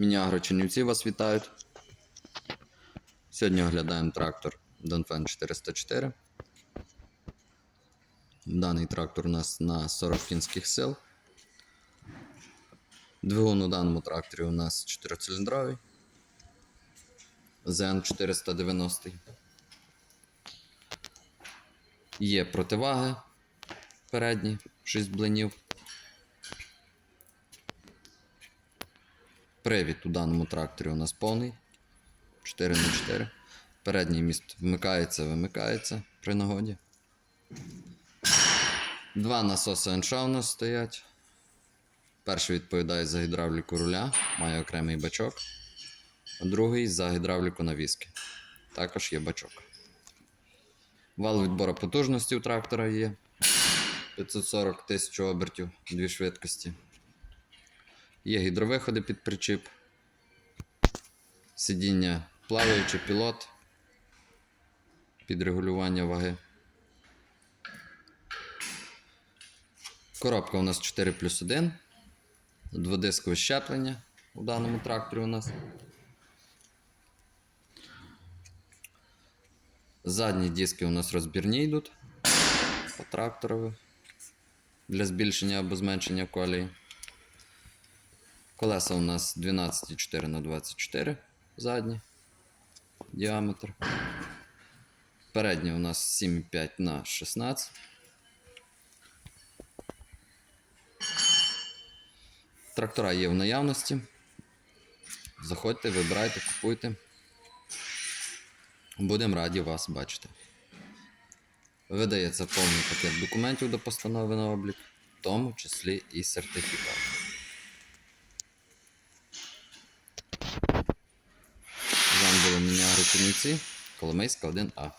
Мінягро Чернівці вас вітають. Сьогодні оглядаємо трактор Донфен 404. Даний трактор у нас на 40 кінських сил. Двигун у даному тракторі у нас 4-циліндровий. ZN 490. Є противаги передні, 6 блинів. Привід у даному тракторі у нас повний. 4 на 4 Передній міст вмикається, вимикається при нагоді. Два насоси НШ у нас стоять. Перший відповідає за гідравліку руля, має окремий бачок, а другий за гідравліку навіски. Також є бачок. Вал відбору потужності у трактора є. 540 тисяч обертів, дві швидкості. Є гідровиходи під причіп. Сидіння плаваючий пілот. Під регулювання ваги. Коробка у нас 4 плюс 1. Дводискове щеплення у даному тракторі у нас. Задні диски у нас розбірні йдуть по тракторові для збільшення або зменшення колії. Колеса у нас 12,4 на 24 задні діаметр. Передні у нас 7,5 на 16. Трактора є в наявності. Заходьте, вибирайте, купуйте. Будемо раді вас бачити. Видається повний пакет документів до постанови на облік, в тому числі і сертифікат. Руківниці, Коломийська 1А.